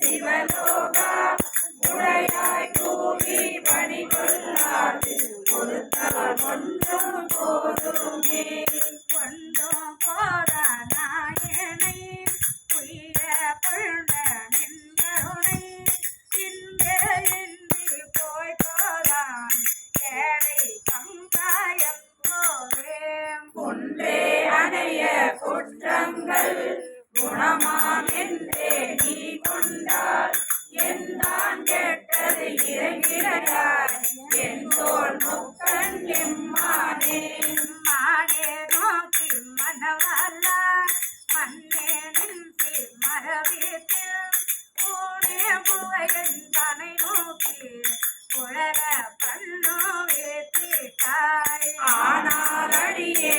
சிவலோகா உடையாய் கூவி பணி கொள்ளாது பொறுத்தால் ஒன்றும் போதுமே ஒன்றும் போதா நாயனை உயிர கொள்ள நின்றருணை இன்று இன்றி போய் போதான் குற்றங்கள் குணமாக புகழன் தனை நோக்கி உழல பண்ணோ வேத்திட்டாய் ஆனால் அடியே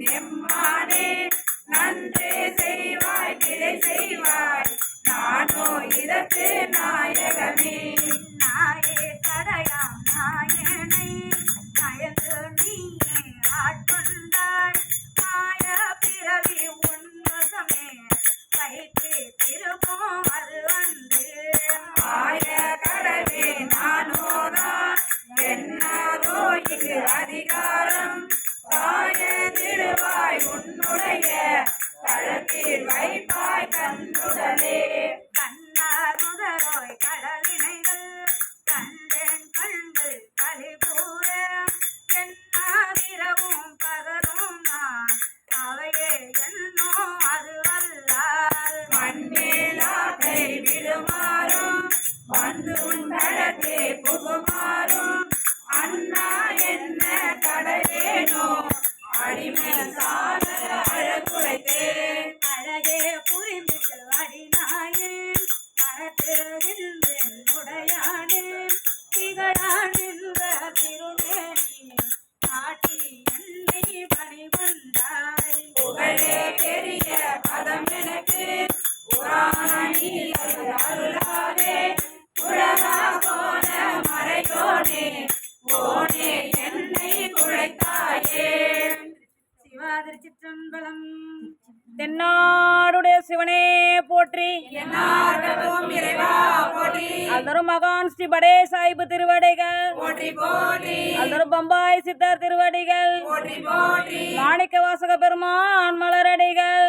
name கடலினைகள் கண்டேன் கண்கள் கலிபூர இரவும் பகரும் நான் அவையே என்னோ அது வல்லால். மண்மேலாக்கை விடுமாறும் வந்து உன் கடத்தே புகுமாறும். அண்ணா என்ன கடலேனோ அடிமை சால அழகுரைத்தே. அழகே புரிந்துட்டு அடி தென்னாடுடைய சிவனே போற்றி. அல்தரும் மகான் ஸ்ரீ படே சாஹிபு திருவடிகள் அல்தரும் பம்பாய் சித்தர் திருவடிகள். மாணிக்க வாசக பெருமான் மலரடிகள்.